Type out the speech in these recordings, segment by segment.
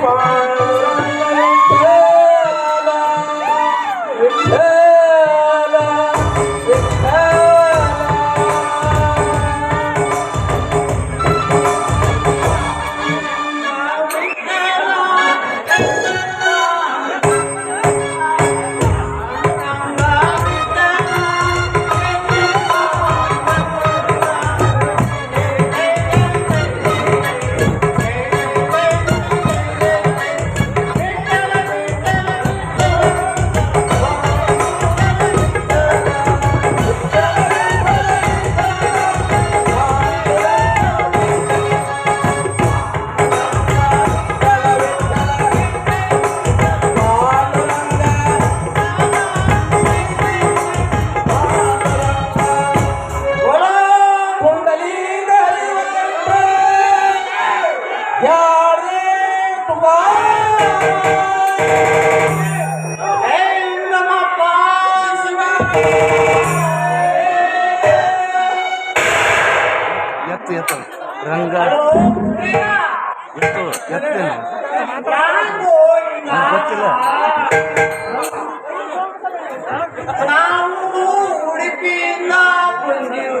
Bye. ಎಷ್ಟು ಎತ್ತೇನೆ ಗೊತ್ತಿಲ್ಲ ನಾವು ಉಡುಪಿಯಿಂದ ಬಂದಿರು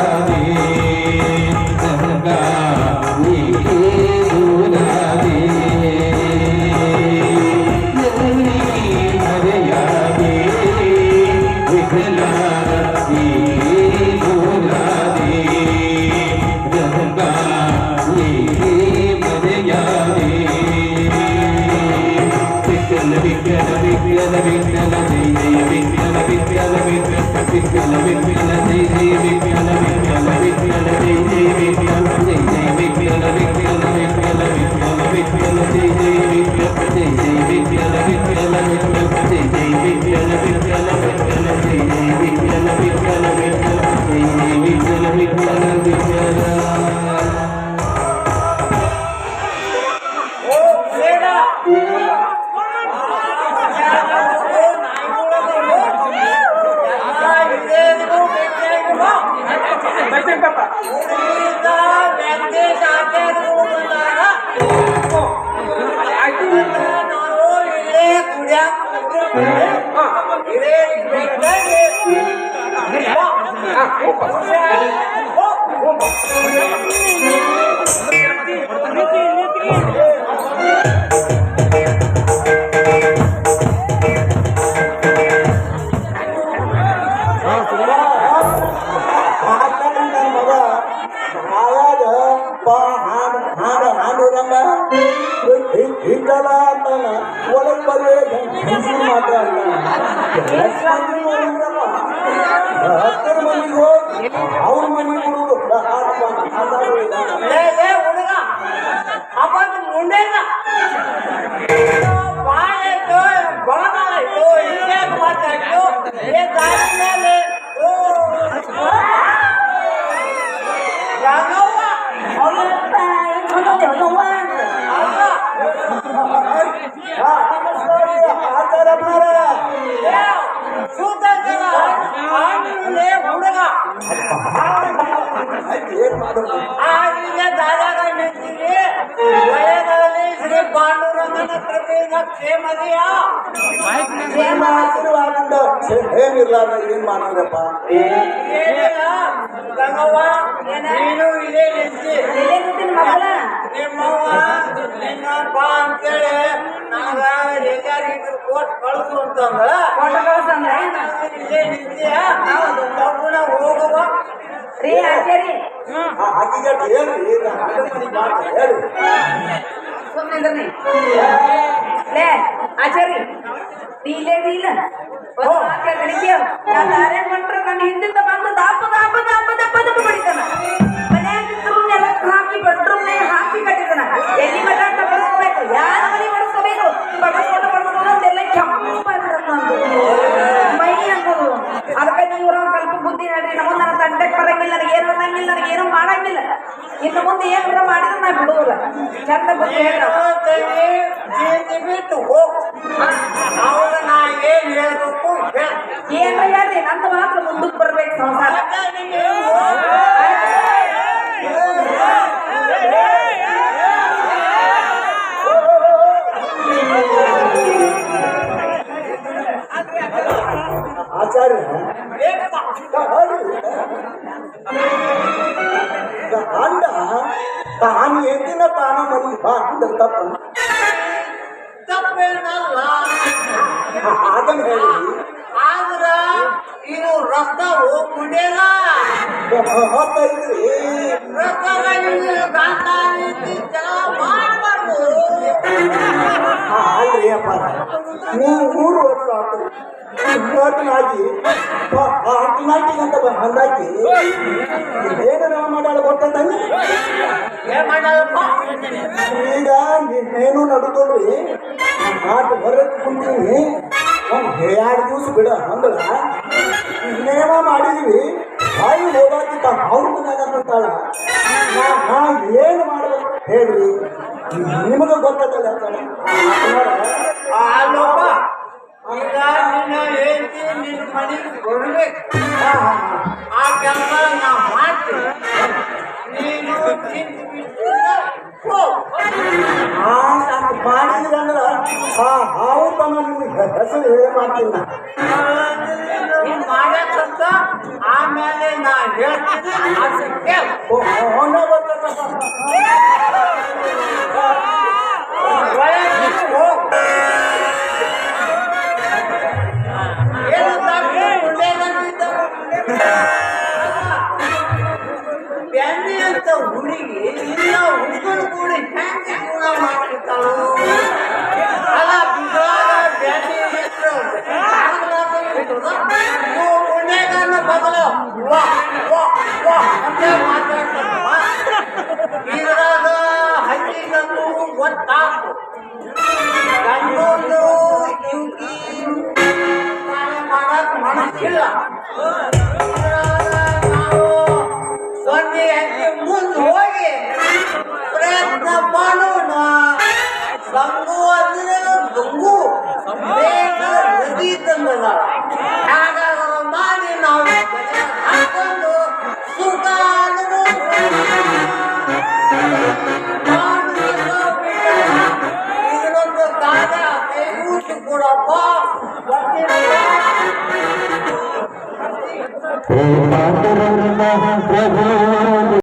ನನ್ನ ಮಗ ಆಯಾಗ ಬಾ ಹಾಡು ಹಾಡು ಹಾಡು ರಂಗ ಹಿಂಗಲ್ಲ ಅಂತಾನ ಒಳಗ್ ಬರ್ಲಿ ಹೆಂಗಸರು ಅವ್ರ ಮನೆಗೆ ಏನ್ ಮಾಡೋದು ಆಗಿನ ದಾರಾಗ ನಿಂತಿರಿ. ಒಳ್ಳೆಗಳಲ್ಲಿ ಶ್ರೀ ಪಾಂಡುರಂಗನ ಕೃಪೆಯಿಂದ ಕ್ಷೇಮದಿಯ ಕ್ಷೇಮ ಆಶೀರ್ವಾದದಿಂದ ಏನಿರ್ಲಾರ ಏನ್ ಮಾಡಿದ್ರಪ್ಪ ಏನಿಲ್ಲ. ಗಂಗವ್ವ ನೀನು ಇದೇ ನಿಂತಿ. ನಿಮ್ಮವ್ವ ನಿನ್ನಪ್ಪ ಅಂತೇಳಿ ನನಗ ಎಲ್ಲಾರಿಗೂ ಕಳಿಸು ಅಂತಂದ್ರ ಇಲ್ಲೇ ನಿಂತಿಯ ತಪ್ಪುನ ಹೋಗುವ ರೀ ಆಚಾರಿ ಆಕಿಗೆ ಹೇಳ್ರಿ ಹೇಳಿ ಸುಮ್ಮನೆ ಲೇ ಆಚಾರಿ ನೀಲೇ ನೀಲ ದಾರೆ ಮಂಟ್ರ ನನ್ನ ಹಿಂದಿಂದ ಬಂದು ದಾಪ ದಾಪ ದಾಪ ದಪ್ಪ ಇನ್ನು ಮುಂದೆ ಏನಾರ ಮಾಡಿದ್ರೆ ನಾ ಬಿಡುವಲ್ಲ ಚಂದ ಬುದ್ಧಿ ಹೇಳ್ರ ಜೀತಿ ಬಿಟ್ಟು ಹೋಗು ಅವಾಗ ನಾ ಏನ್ ಹೇಳ್ಬೇಕು? ಹೇಳ್ರಿ ನಂದು ಮಾತ್ರ ಮುಂದಕ್ಕೆ ಬರ್ಬೇಕು ಸಂಸಾರ. ತಾನು ಎಂದಿನ ತಾನ ಮರಿ ಬಾ ಅಂದ್ರೆ ತಪ್ಪು. ತಪ್ಪೇನಲ್ಲ. ಅದನ್ನ ಹೇಳಿ. ಆದ್ರ ಇದು ರಸ್ತ ಹೋಗ್ಬಿಡೇನ ಹೊತ್ತೈತ್ರಿ ಮಾಡಬಾರ್ದು. ಅಲ್ರಿ ಅಪ್ಪ. ನೀವು ಮೂರು ವರ್ಷ ಆತು. ಇವತ್ತಿನಾಗಿ ಹತ್ತಿನಾಟಿಗೆ ಅಂತ ಬಂದಾಕಿ ಏನು ನಾವು ಮಾಡಾಳ ಮಾಡಲ್ಲಪ್ಪ ಈಗ ನೀನೇನು ನಡ್ಕೊಳ್ರಿ ಆಟ ಹೊರಗೆ ಕುಂತೀನಿ. ಒಂದು ಎರಡು ದಿವಸ ಬಿಡ ಅಂದ್ರ ನೇಮ ಮಾಡಿದ್ವಿ. ಬಾಯಿ ಹೋಗಾಕಿತ್ತ ಅವ್ರ ಮನ್ಯಾಗ ಅಂತಾಳ ನಾ ಏನು ಮಾಡ್ಬೇಕು ಹೇಳ್ರಿ? ನಿಮಗೆ ಆ ಅಲ್ಲಪ್ಪ ನಿನ್ನ ಮನೆಗೆ ಆ ಕೆಲಸ ನಾ ಮಾಡ್ತೀನಿ ನೀನು ಹೋಗು. ಆ ಸಾಕು ಮಾಡಿದ್ರಿ ಅಂದ್ರ ಆ ಹಾವು ತನ ನಿಮಗೆ ಹೆಸರು ಹೇಳಿ. ನೀನು ಆಮೇಲೆ ನಾ ಹೇಳ್ತೀನಿ. ಇಲ್ಲ ಹುಡುಗರು ಕೂಡಿ ಹೆಂಗೆ ಗುಣ ಮಾಡಿರ್ತಾಳು ಅಲ್ಲ ಬಿದ್ದಾಗ ಬೆನ್ನಿ ಇಟ್ಟು ಪುಣ್ಯಗಾರನ ಬದಲು ವಾ ವಾ ವಾ ಅಂತ ಮಾತಾಡ್ತಾರಮ್ಮ ಇದ್ರಾಗ ಹಕ್ಕಿಗಂದು ಗೊತ್ತಾಗ್ತು ಗಂಡೊಂದು ಇವ್ಕಿ ಮಾಡಕ್ ಮನಸ್ಸಿಲ್ಲ ಪ್ರಯತ್ನ ಮಾಡೋಣ? ಸಂಗು ಅಂದ್ರೆ ಗಂಗು ಬೇಗ ನದಿ ತಂದದ ಹಾಗಾದ್ರೆ ಮಾಡಿ ನಾವು.